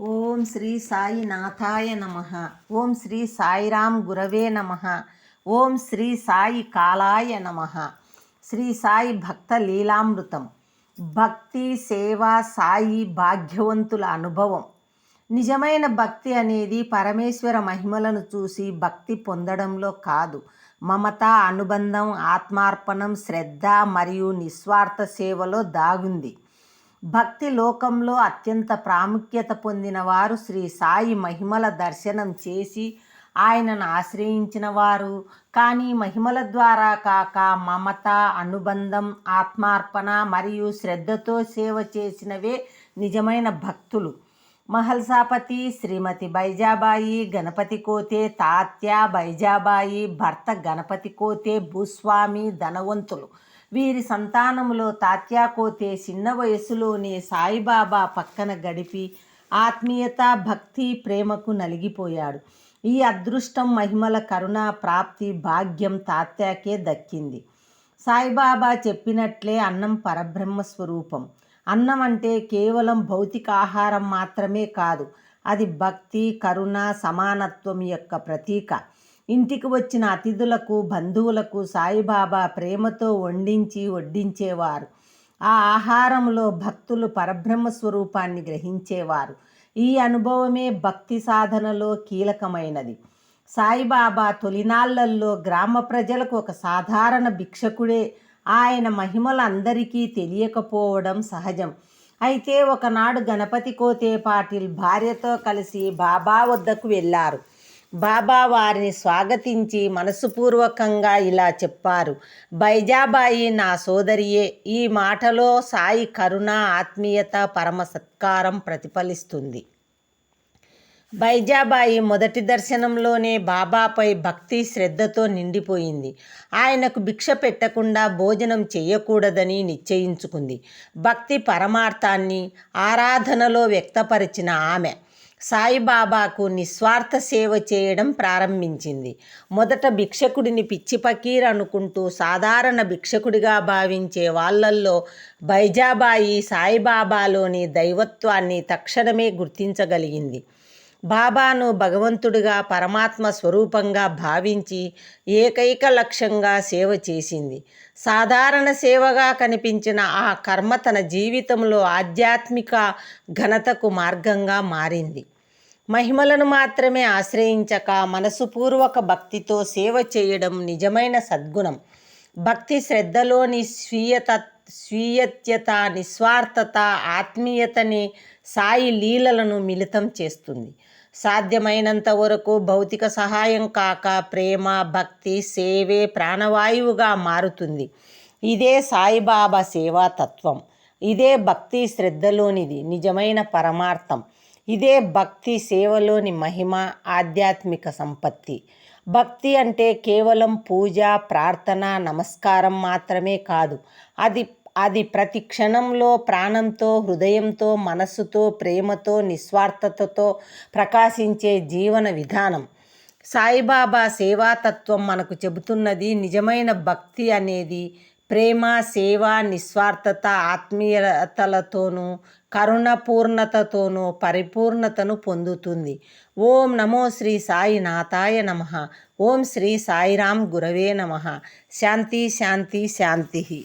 ఓం శ్రీ సాయినాథాయ నమ. ఓం శ్రీ సాయిరాం గురవే నమ. ఓం శ్రీ సాయి కాలాయ నమ. శ్రీ సాయి భక్త లీలామృతం. భక్తి సేవ సాయి భాగ్యవంతుల అనుభవం. నిజమైన భక్తి అనేది పరమేశ్వర మహిమలను చూసి భక్తి పొందడంలో కాదు. మమత అనుబంధం ఆత్మార్పణం శ్రద్ధ మరియు నిస్వార్థ సేవలో దాగుంది. భక్తి లోకంలో అత్యంత ప్రాముఖ్యత పొందిన వారు శ్రీ సాయి మహిమల దర్శనం చేసి ఆయనను ఆశ్రయించిన వారు. కానీ మహిమల ద్వారా కాక మమత అనుబంధం ఆత్మార్పణ మరియు శ్రద్ధతో సేవ చేసినవే నిజమైన భక్తులు. మహల్సాపతి శ్రీమతి బైజాబాయి గణపతి కోతే తాత్య బైజాబాయి భర్త గణపతి కోతే భూస్వామి ధనవంతులు. వీరి సంతానములో తాత్యాకోతే చిన్న వయసులోనే సాయిబాబా పక్కన గడిపి ఆత్మీయత భక్తి ప్రేమకు నలిగిపోయాడు. ఈ అదృష్టం మహిమల కరుణ ప్రాప్తి భాగ్యం తాత్యాకే దక్కింది. సాయిబాబా చెప్పినట్లే అన్నం పరబ్రహ్మ స్వరూపం. అన్నం అంటే కేవలం భౌతిక ఆహారం మాత్రమే కాదు అది భక్తి కరుణ సమానత్వం యొక్క ప్రతీక. ఇంటికి వచ్చిన అతిథులకు బంధువులకు సాయిబాబా ప్రేమతో వండించి వడ్డించేవారు. ఆ ఆహారంలో భక్తులు పరబ్రహ్మ స్వరూపాన్ని గ్రహించేవారు. ఈ అనుభవమే భక్తి సాధనలో కీలకమైనది. సాయిబాబా తొలినాళ్ళల్లో గ్రామ ప్రజలకు ఒక సాధారణ భిక్షకుడే. ఆయన మహిమలు అందరికీ తెలియకపోవడం సహజం. అయితే ఒకనాడు గణపతి కోతే పాటిల్ భార్యతో కలిసి బాబా వద్దకు వెళ్ళారు. బాబా వారిని స్వాగతించి మనసుపూర్వకంగా ఇలా చెప్పారు. బైజాబాయి నా సోదరియే ఈ మాటలో సాయి కరుణ ఆత్మీయత పరమ సత్కారం ప్రతిఫలిస్తుంది. బైజాబాయి మొదటి దర్శనంలోనే బాబాపై భక్తి శ్రద్ధతో నిండిపోయింది. ఆయనకు భిక్ష పెట్టకుండా భోజనం చేయకూడదని నిశ్చయించుకుంది. భక్తి పరమార్థాన్ని ఆరాధనలో వ్యక్తపరిచిన ఆమె సాయిబాబాకు నిస్వార్థ సేవ చేయడం ప్రారంభించింది. మొదట భిక్షకుడిని పిచ్చి పకీర్ అనుకుంటూ సాధారణ భిక్షకుడిగా భావించే వాళ్ళల్లో బైజాబాయి సాయిబాబాలోని దైవత్వాన్ని తక్షణమే గుర్తించగలిగింది. బాబాను భగవంతుడిగా పరమాత్మ స్వరూపంగా భావించి ఏకైక లక్ష్యంగా సేవ చేసింది. సాధారణ సేవగా కనిపించిన ఆ కర్మ తన జీవితంలో ఆధ్యాత్మిక ఘనతకు మార్గంగా మారింది. మహిమలను మాత్రమే ఆశ్రయించక మనసుపూర్వక భక్తితో సేవ చేయడం నిజమైన సద్గుణం. భక్తి శ్రద్ధలోని స్వీయత స్వీయత్యత నిస్వార్థత ఆత్మీయతని సాయి లీలలను మిళితం చేస్తుంది. సాధ్యమైనంత వరకు భౌతిక సహాయం కాక ప్రేమ భక్తి సేవే ప్రాణవాయువుగా మారుతుంది. ఇదే సాయిబాబా సేవా తత్వం ఇదే భక్తి శ్రద్ధలోనిది నిజమైన పరమార్థం. ఇదే భక్తి సేవలోని మహిమ ఆధ్యాత్మిక సంపత్తి. భక్తి అంటే కేవలం పూజ ప్రార్థన నమస్కారం మాత్రమే కాదు. అది అది ప్రతి క్షణంలో ప్రాణంతో హృదయంతో మనస్సుతో ప్రేమతో నిస్వార్థతతో ప్రకాశించే జీవన విధానం. సాయిబాబా సేవాతత్వం మనకు చెబుతున్నది నిజమైన భక్తి అనేది ప్రేమ సేవ నిస్వార్థత ఆత్మీయతలతోనూ కరుణపూర్ణతతోనూ పరిపూర్ణతను పొందుతుంది. ఓం నమో శ్రీ సాయినాథాయ నమ. ఓం శ్రీ సాయిరాం గురవే నమ. శాంతి శాంతి శాంతి.